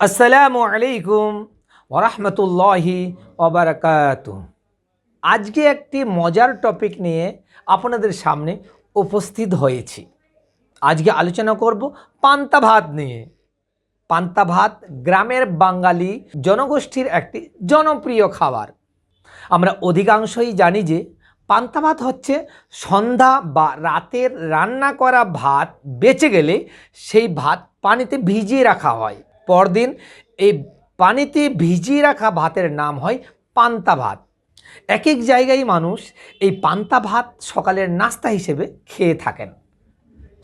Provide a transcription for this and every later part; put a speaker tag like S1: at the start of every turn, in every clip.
S1: আসসালামু আলাইকুম ওরহমতুল্লাহি ওবরাকাত আজকে একটি মজার টপিক নিয়ে আপনাদের সামনে উপস্থিত হয়েছি। আজকে আলোচনা করব পান্তা ভাত নিয়ে। পান্তা ভাত গ্রামের বাঙালি জনগোষ্ঠীর একটি জনপ্রিয় খাবার। আমরা অধিকাংশই জানি যে পান্তা ভাত হচ্ছে সন্ধ্যা বা রাতের রান্না করা ভাত বেঁচে গেলে সেই ভাত পানিতে ভিজিয়ে রাখা হয়। পরদিন এই পানিতে ভিজিয়ে রাখা ভাতের নাম হয় পান্তা ভাত। এক এক জায়গায় মানুষ এই পান্তা ভাত সকালের নাস্তা হিসেবে খেয়ে থাকেন।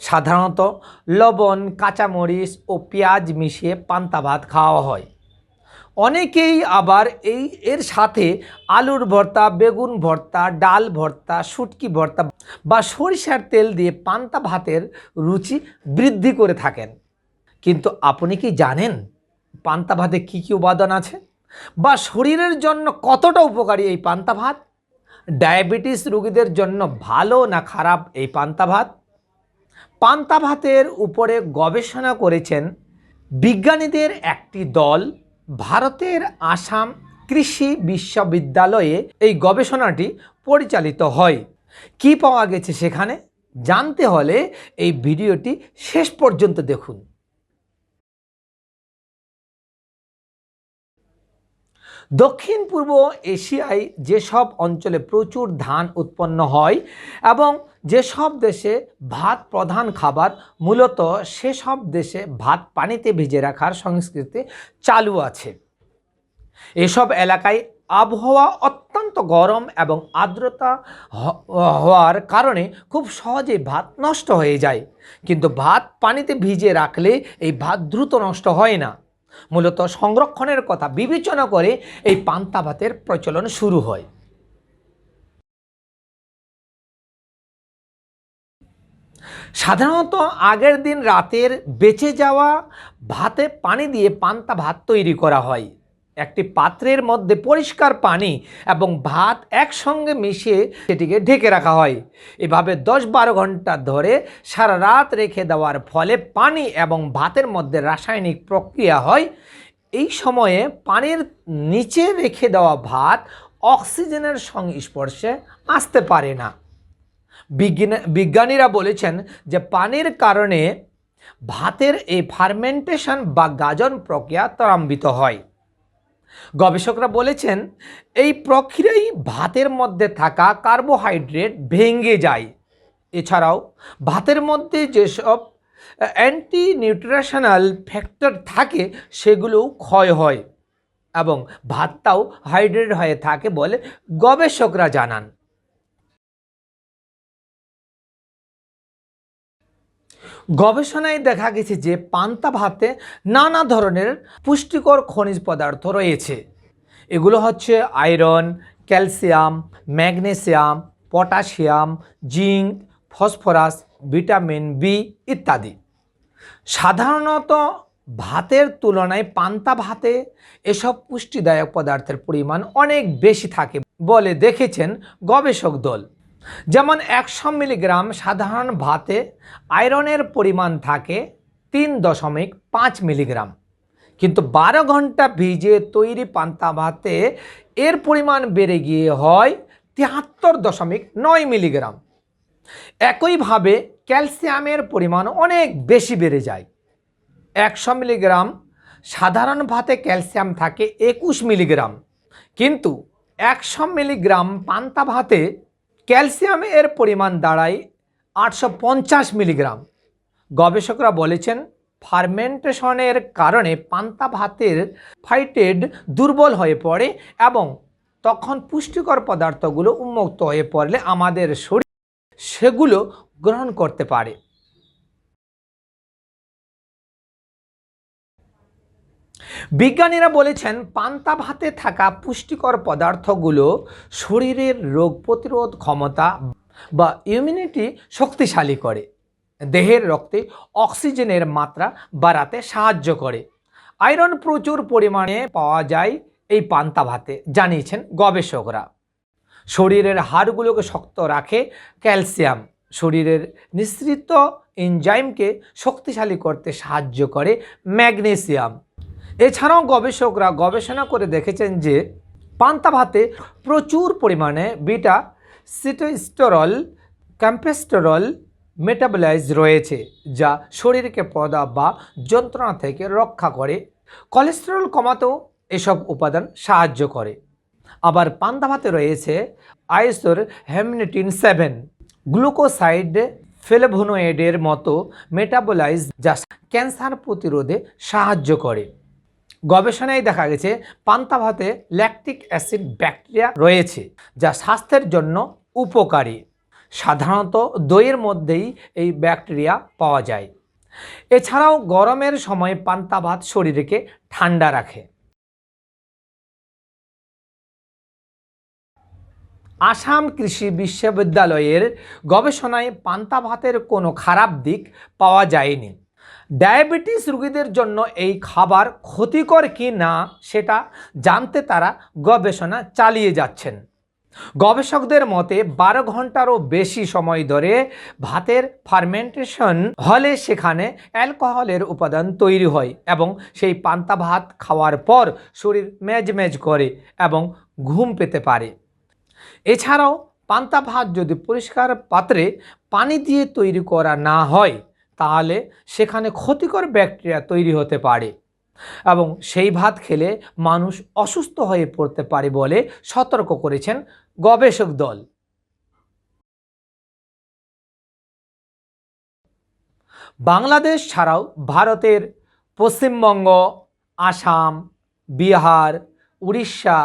S1: সাধারণত লবণ, কাঁচামরিচ ও পেঁয়াজ মিশিয়ে পান্তা ভাত খাওয়া হয়। অনেকেই আবার এই এর সাথে আলুর ভর্তা, বেগুন ভর্তা, ডাল ভর্তা, শুটকি ভর্তা বা সরিষার তেল দিয়ে পান্তা ভাতের রুচি বৃদ্ধি করে থাকেন। কিন্তু আপনি কি জানেন পান্তা ভাতে কী কী উপাদান আছে? বা শরীরের জন্য কতটা উপকারী এই পান্তা ভাত ডায়াবেটিস রোগীদের জন্য ভালো না খারাপ এই পান্তা ভাত পান্তা ভাতের উপরে গবেষণা করেছেন বিজ্ঞানীদের একটি দল, ভারতের আসাম কৃষি বিশ্ববিদ্যালয়ে এই গবেষণাটি পরিচালিত হয়। কি পাওয়া গেছে সেখানে? জানতে হলে এই ভিডিওটি শেষ পর্যন্ত দেখুন। দক্ষিণ পূর্ব এশিয়ায় যেসব অঞ্চলে প্রচুর ধান উৎপন্ন হয় এবং যেসব দেশে ভাত প্রধান খাবার, মূলত সেসব দেশে ভাত পানিতে ভিজে রাখার সংস্কৃতি চালু আছে। এসব এলাকায় আবহাওয়া অত্যন্ত গরম এবং আর্দ্রতা হওয়ার কারণে খুব সহজে ভাত নষ্ট হয়ে যায়। কিন্তু ভাত পানিতে ভিজে রাখলে এই ভাত দ্রুত নষ্ট হয় না। মূলত সংরক্ষণের কথা বিবেচনা করে এই পান্তা ভাতের প্রচলন শুরু হয়। সাধারণত আগের দিন রাতের বেঁচে যাওয়া ভাতে পানি দিয়ে পান্তা ভাত তৈরি করা হয়। একটি পাত্রের মধ্যে পরিষ্কার পানি এবং ভাত একসঙ্গে মিশিয়ে সেটিকে ঢেকে রাখা হয়। এভাবে দশ বারো ঘণ্টা ধরে সারা রাত রেখে দেওয়ার ফলে পানি এবং ভাতের মধ্যে রাসায়নিক প্রক্রিয়া হয়। এই সময়ে পানির নিচে রেখে দেওয়া ভাত অক্সিজেনের সংস্পর্শে আসতে পারে না। বিজ্ঞান, বিজ্ঞানীরা বলেছেন যে পানির কারণে ভাতের এই ফার্মেন্টেশন বা গাজন প্রক্রিয়া ত্বরান্বিত হয়। গবেষকরা বলেছেন, এই প্রক্রিয়ায় ভাতের মধ্যে থাকা কার্বোহাইড্রেট ভেঙে যায়। এছাড়াও, ভাতের মধ্যে যেসব অ্যান্টি নিউট্রিশনাল ফ্যাক্টর থাকে, সেগুলোও ক্ষয় হয় এবং ভাতটাও হাইড্রেট হয়ে থাকে বলে গবেষকরা জানান। গবেষণায় দেখা গেছে যে পান্তা ভাতে নানা ধরনের পুষ্টিকর খনিজ পদার্থ রয়েছে। এগুলো হচ্ছে iron, calcium, magnesium, potassium, zinc, phosphorus, vitamin B ইত্যাদি। সাধারণত ভাতের তুলনায় পান্তা ভাতে এসব পুষ্টিদায়ক পদার্থের পরিমাণ অনেক বেশি থাকে বলে দেখেছেন গবেষক দল। যেমন একশো মিলিগ্রাম সাধারণ ভাতে আয়রনের পরিমাণ থাকে তিন দশমিক পাঁচ মিলিগ্রাম। কিন্তু বারো ঘণ্টা ভিজে তৈরি পান্তা ভাতে এর পরিমাণ বেড়ে গিয়ে হয় তিয়াত্তর দশমিক নয় মিলিগ্রাম। একইভাবে ক্যালসিয়ামের পরিমাণ অনেক বেশি বেড়ে যায়। একশো মিলিগ্রাম সাধারণ ভাতে ক্যালসিয়াম থাকে একুশ মিলিগ্রাম। কিন্তু একশো মিলিগ্রাম পান্তা ভাতে ক্যালসিয়ামের পরিমাণ দাঁড়ায় আটশো পঞ্চাশ মিলিগ্রাম। গবেষকরা বলেছেন, ফার্মেন্টেশনের কারণে পান্তা ভাতের ফাইটেড দুর্বল হয়ে পড়ে এবং তখন পুষ্টিকর পদার্থগুলো উন্মুক্ত হয়ে পড়লে আমাদের শরীর সেগুলো গ্রহণ করতে পারে। বিজ্ঞানীরা বলেছেন, পান্তা ভাতে থাকা পুষ্টিকর পদার্থগুলো শরীরের রোগ প্রতিরোধ ক্ষমতা বা ইমিউনিটি শক্তিশালী করে। দেহের রক্তে অক্সিজেনের মাত্রা বাড়াতে সাহায্য করে। আয়রন প্রচুর পরিমাণে পাওয়া যায় এই পান্তা ভাতে, জানিয়েছেন গবেষকরা। শরীরের হাড়গুলোকে শক্ত রাখে ক্যালসিয়াম। শরীরের নিঃসৃত এনজাইমকে শক্তিশালী করতে সাহায্য করে ম্যাগনেসিয়াম। এছাড়াও গবেষকরা গবেষণা করে দেখেছেন যে পান্তা ভাতে প্রচুর পরিমাণে বিটা সিটোস্টেরল, ক্যাম্পেস্টেরল মেটাবলাইজ রয়েছে, যা শরীরকে পদা বা যন্ত্রণা থেকে রক্ষা করে। কোলেস্টেরল কমাতেও এসব উপাদান সাহায্য করে। আবার পান্তা ভাতে রয়েছে আইসোর হেমনেটিন সেভেন, গ্লুকোসাইড ফ্লেভোনোয়েডের মতো মেটাবলাইজ যা ক্যান্সার প্রতিরোধে সাহায্য করে। গবেষণায় দেখা গেছে পান্তা ভাতে ল্যাকটিক অ্যাসিড ব্যাকটেরিয়া রয়েছে, যা স্বাস্থ্যের জন্য উপকারী। সাধারণত দইয়ের মধ্যেই এই ব্যাকটেরিয়া পাওয়া যায়। এছাড়াও গরমের সময় পান্তা ভাত শরীরকে ঠান্ডা রাখে। আসাম কৃষি বিশ্ববিদ্যালয়ের গবেষণায় পান্তা ভাতের কোনো খারাপ দিক পাওয়া যায়নি। ডায়াবেটিস রোগীদের জন্য এই খাবার ক্ষতিকর কি না সেটা জানতে তারা গবেষণা চালিয়ে যাচ্ছেন। গবেষকদের মতে বারো ঘন্টারও বেশি সময় ধরে ভাতের ফার্মেন্টেশন হলে সেখানে অ্যালকোহলের উপাদান তৈরি হয় এবং সেই পান্তা ভাত খাওয়ার পর শরীর মেজমেজ করে এবং ঘুম পেতে পারে। এছাড়াও পান্তা ভাত যদি পরিষ্কার পাত্রে পানি দিয়ে তৈরি করা না হয় তাহলে সেখানে ক্ষতিকর ব্যাকটেরিয়া তৈরি হতে পারে এবং সেই ভাত খেলে মানুষ অসুস্থ হয়ে পড়তে পারে বলে সতর্ক করেছেন গবেষক দল। বাংলাদেশ ছাড়াও ভারতের পশ্চিমবঙ্গ, আসাম, বিহার, উড়িষ্যা,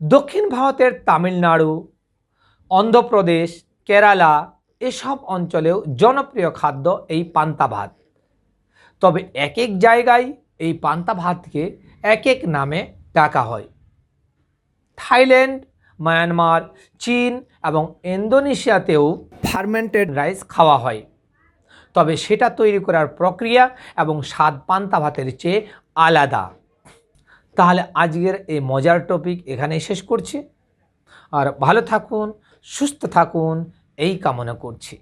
S1: দক্ষিণ ভারতের তামিলনাড়ু, অন্ধ্রপ্রদেশ, কেরালা এসব অঞ্চলেও জনপ্রিয় খাদ্য এই পান্তা ভাত। তবে এক এক জায়গায় এই পান্তা ভাতকে এক এক নামে ডাকা হয়। থাইল্যান্ড, মায়ানমার, চীন এবং ইন্দোনেশিয়াতেও ফার্মেন্টেড রাইস খাওয়া হয়। তবে সেটা তৈরি করার প্রক্রিয়া এবং স্বাদ পান্তা ভাতের চেয়ে আলাদা। তাহলে আজকের এই মজার টপিক এখানেই শেষ করছি। আর ভালো থাকুন, সুস্থ থাকুন এই কামনা করছি।